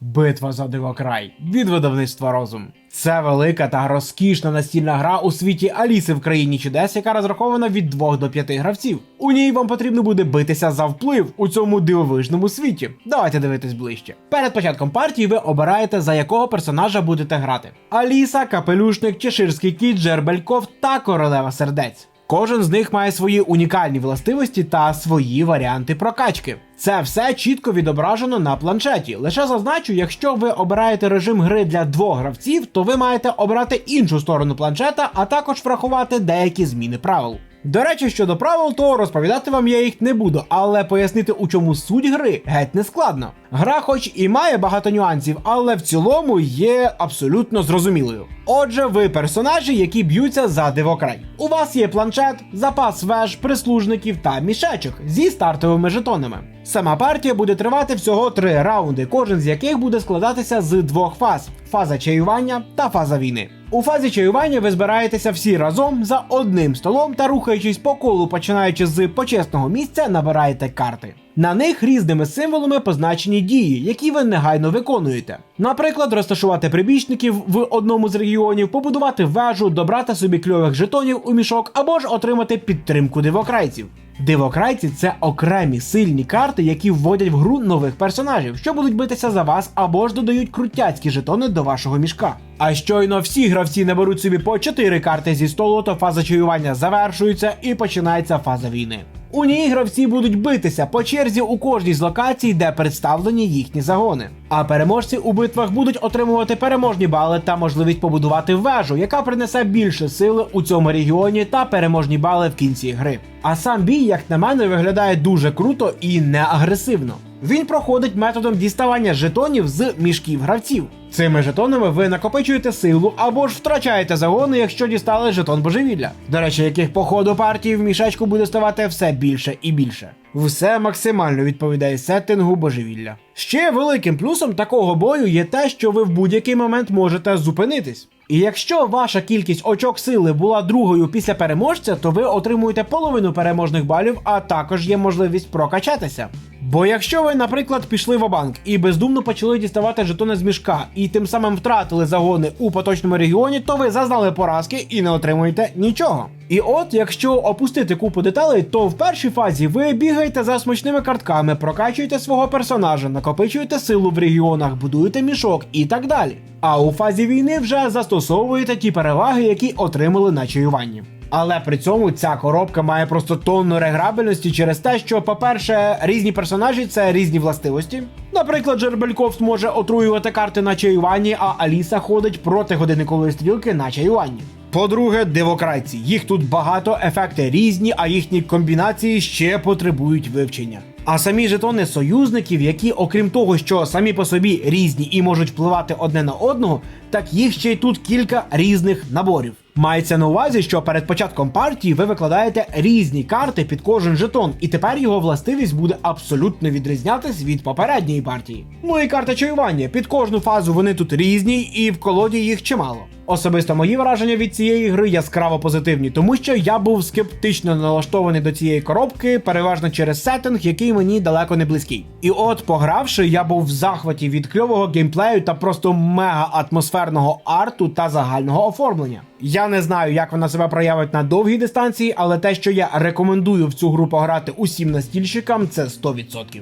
Битва за дивокрай від видавництва розум. Це велика та розкішна настільна гра у світі Аліси в країні чудес, яка розрахована від 2 до 5 гравців. У ній вам потрібно буде битися за вплив у цьому дивовижному світі. Давайте дивитись ближче. Перед початком партії ви обираєте за якого персонажа будете грати: Аліса, капелюшник, чеширський кіт, Джербельков та королева сердець. Кожен з них має свої унікальні властивості та свої варіанти прокачки. Це все чітко відображено на планшеті. Лише зазначу, якщо ви обираєте режим гри для двох гравців, то ви маєте обрати іншу сторону планшета, а також врахувати деякі зміни правил. До речі, щодо правил, то розповідати вам я їх не буду, але пояснити, у чому суть гри, геть не складно. Гра, хоч і має багато нюансів, але в цілому є абсолютно зрозумілою. Отже, ви персонажі, які б'ються за дивокрай. У вас є планшет, запас веж, прислужників та мішечок зі стартовими жетонами. Сама партія буде тривати всього три раунди, кожен з яких буде складатися з двох фаз: фаза чаювання та фаза війни. У фазі чаювання ви збираєтеся всі разом за одним столом та рухаючись по колу, починаючи з почесного місця, набираєте карти. На них різними символами позначені дії, які ви негайно виконуєте. Наприклад, розташувати прибічників в одному з регіонів, побудувати вежу, добрати собі кльових жетонів у мішок або ж отримати підтримку дивокрайців. Дивокрайці це окремі сильні карти, які вводять в гру нових персонажів, що будуть битися за вас або ж додають крутяцькі жетони до вашого мішка. А щойно всі гравці наберуть собі по 4 карти зі столу, то фаза чаювання завершується і починається фаза війни. У ній гравці будуть битися по черзі у кожній з локацій, де представлені їхні загони. А переможці у битвах будуть отримувати переможні бали та можливість побудувати вежу, яка принесе більше сили у цьому регіоні та переможні бали в кінці гри. А сам бій, як на мене, виглядає дуже круто і не агресивно. Він проходить методом діставання жетонів з мішків гравців. Цими жетонами ви накопичуєте силу або ж втрачаєте загони, якщо дістали жетон божевілля. До речі, яких по ходу партії в мішечку буде ставати все більше і більше. Все максимально відповідає сеттингу божевілля. Ще великим плюсом такого бою є те, що ви в будь-який момент можете зупинитись. І якщо ваша кількість очок сили була другою після переможця, то ви отримуєте половину переможних балів, а також є можливість прокачатися. Бо якщо ви, наприклад, пішли в банк і бездумно почали діставати жетони з мішка, і тим самим втратили загони у поточному регіоні, то ви зазнали поразки і не отримуєте нічого. І от, якщо опустити купу деталей, то в першій фазі ви бігаєте за смачними картками, прокачуєте свого персонажа, накопичуєте силу в регіонах, будуєте мішок і так далі. А у фазі війни вже застосовуєте ті переваги, які отримали на чаюванні. Але при цьому ця коробка має просто тонну реграбельності через те, що, по-перше, різні персонажі це різні властивості. Наприклад, Джербельков може отруювати карти на чаюванні, а Аліса ходить проти годинникової стрілки на чаюванні. По-друге, дивокрайці. Їх тут багато, ефекти різні, а їхні комбінації ще потребують вивчення. А самі жетони союзників, які, окрім того, що самі по собі різні і можуть впливати одне на одного, так їх ще й тут кілька різних наборів. Мається на увазі, що перед початком партії ви викладаєте різні карти під кожен жетон, і тепер його властивість буде абсолютно відрізнятись від попередньої партії. Ну і карта чаювання. Під кожну фазу вони тут різні, і в колоді їх чимало. Особисто мої враження від цієї гри яскраво позитивні, тому що я був скептично налаштований до цієї коробки, переважно через сеттинг, який мені далеко не близький. І от, погравши, я був в захваті від кльового геймплею та просто мега атмосферного арту та загального оформлення. Я не знаю, як вона себе проявить на довгій дистанції, але те, що я рекомендую в цю гру пограти усім настільщикам, це 100%.